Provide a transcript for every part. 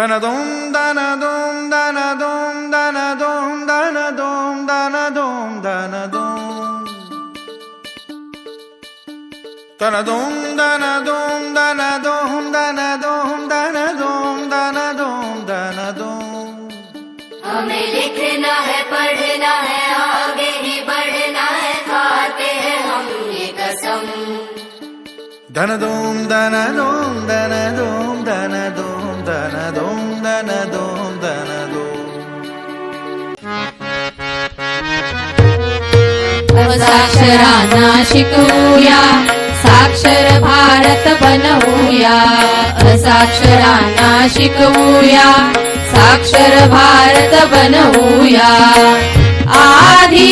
Danadom, danadom, danadom, danadom, danadom, danadom, danadom. Danadom, danadom, danadom, danadom, danadom, danadom, danadom. हमें लिखना है पढ़ना है आगे ही बढ़ना है खाते हैं हम ये कसम धनदोम धनदोम धनदोम धनदोम साक्षरा न शिकूया साक्षर भारत बनवूया साक्षरा न शिकूया साक्षर भारत बनवूया आधी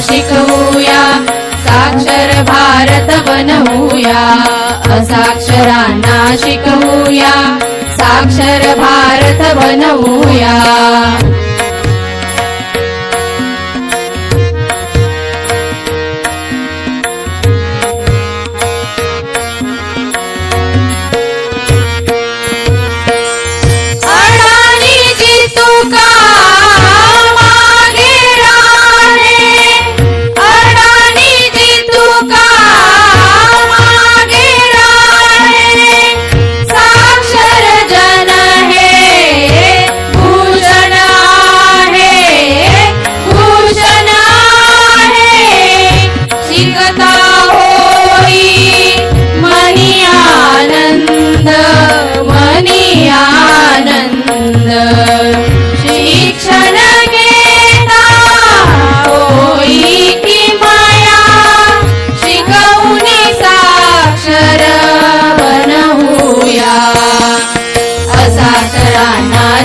शिकवूया. साक्षर भारत बनवूया. असाक्षरांना शिकवूया. साक्षर भारत बनवूया.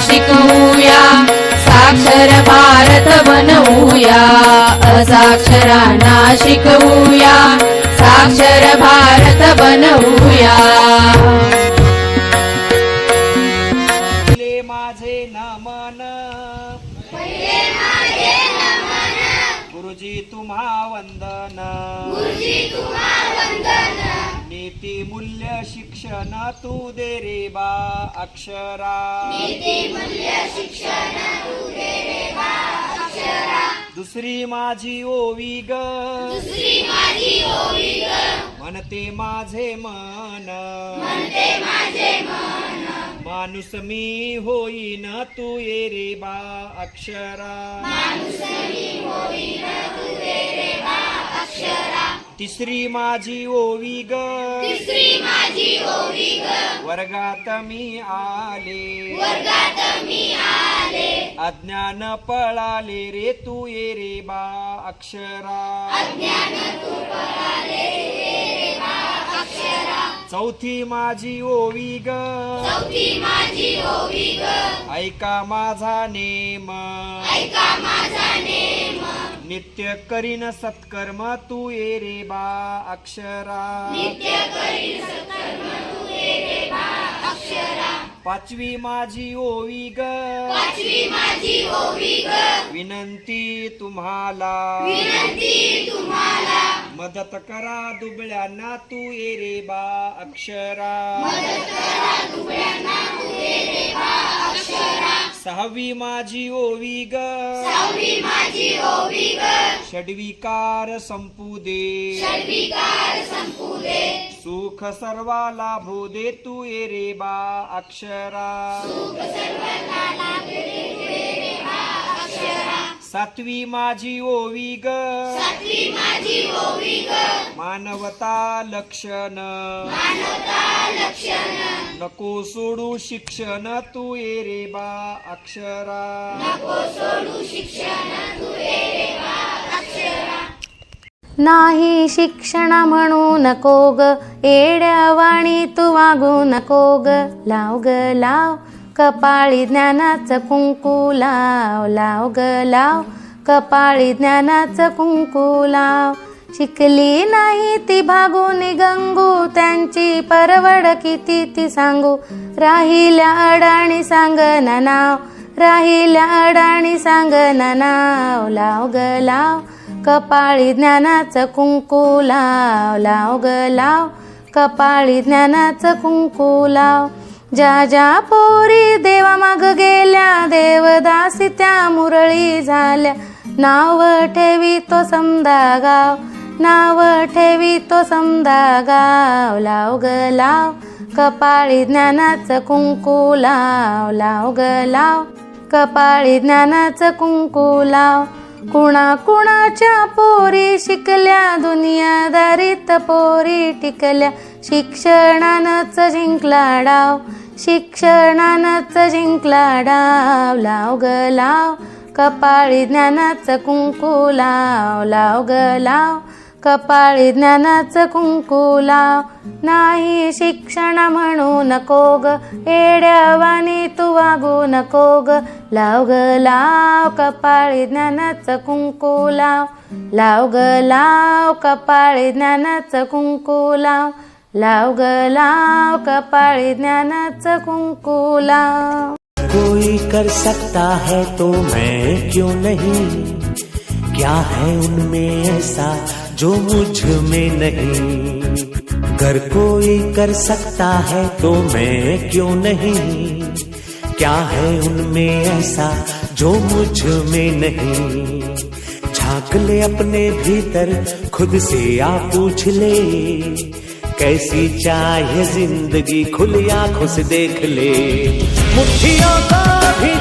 शिकवूया. साक्षर भारत बनवूया. असाक्षरांना शिकवूया. साक्षर भारत बनवूया. पहिले माझे नमन. गुरुजी तुम्हा वंदन. नीती मूल्य शिक्षण तू दे रे बा अक्षरा. दुसरी माझी ओवी ग. म्हणते माझे मन. माणूस मी होईन तू ये रे बा अक्षरा. तिसरी माझी ओवी ग. तिसरी माझी ओवी ग. वर्गात मी आले. वर्गात मी आले. अज्ञान पळाले रे तू ये रे बा अक्षरा. अज्ञान तू पळाले रे चौथी माझी ओवी ग. चौथी माझी ओवी ग. ऐका माझा नेम. ऐका माझा नेम. नित्य करीन सत्कर्म तू ये रे बा अक्षरा. नित्य करीन सत्कर्म तू ये रे बा अक्षरा. पाचवी माझी ओवी ग. पाचवी माझी ओवी ग. विनंती तुम्हाला. विनंती तुम्हाला. मदत करा दुबळ्यांना तू ये रे बा अक्षरा. मदत करा दुबळ्यांना तू सहावी माझी ओवी ग. सहावी माझी ओवी ग. षडविकार संपू दे. षडविकार संपू सुख सर्वाला भो दे तू ये रे बा अक्षरा. सुख सर्वाला रे बा अक्षरा. सातवी माझी ओवी ग. मानवता लक्षण. नको सोडू शिक्षण तू ये रे बा अक्षरा. नाही शिक्षण म्हणू नको ग. येड्यावाणी तू वागू नको ग. लाव ग लाव. कपाळी ज्ञानाचं कुंकू लाव लाव ग लाव. कपाळी ज्ञानाचं कुंकू लाव. शिकली नाही ती भागून गंगू त्यांची परवड किती ती सांगू. राहिल्या अडाणी सांग ना नाव राहिल्या अडाणी सांगना नाव. लाव ग लाव. कपाळी ज्ञानाचं कुंकू लाव लाव ग लाव. कपाळी ज्ञानाचं कुंकू लाव. ज्या ज्या पोरी देवा माग गेल्या देवदासी त्या मुरळी झाल्या. नाव ठेवी तो समदा गाव नाव ठेवी तो समदा गाव. लाव ग लाव कपाळी ज्ञानाचं कुंकू लाव. लाव ग लाव कपाळी ज्ञानाचं कुंकू लाव. कुणा कुणाच्या पोरी शिकल्या दुनियादारीत पोरी टिकल्या. शिक्षणानच जिंकला डाव. शिक्षणानच जिंकला डाव लाव ग लाव. कपाळी ज्ञानाचं कुंकू लाव लाव ग लाव. कपाळी ज्ञानाचं कुंकू लाव. नाही शिक्षण म्हणू नको ग एड्यावानी तू वागू नको ग. लाव ग लाव कपाळी ज्ञानाचं कुंकू लाव. लाव ग लाव कपाळी ज्ञानाचं कुंकू लाव. लाव ग, लाव कपाळी ज्ञानाचं कुंकू लाव कोई कर सकता है तो मैं क्यों नहीं? क्या है उनमें ऐसा जो मुझमें नहीं? अगर कोई कर सकता है तो मैं क्यों नहीं? क्या है उनमें ऐसा जो मुझमें नहीं? झाँक ले अपने भीतर, खुद से आ पूछ ले। कैसी चाहे जिंदगी खुली आंखों से देख ले। मुट्ठियों का भी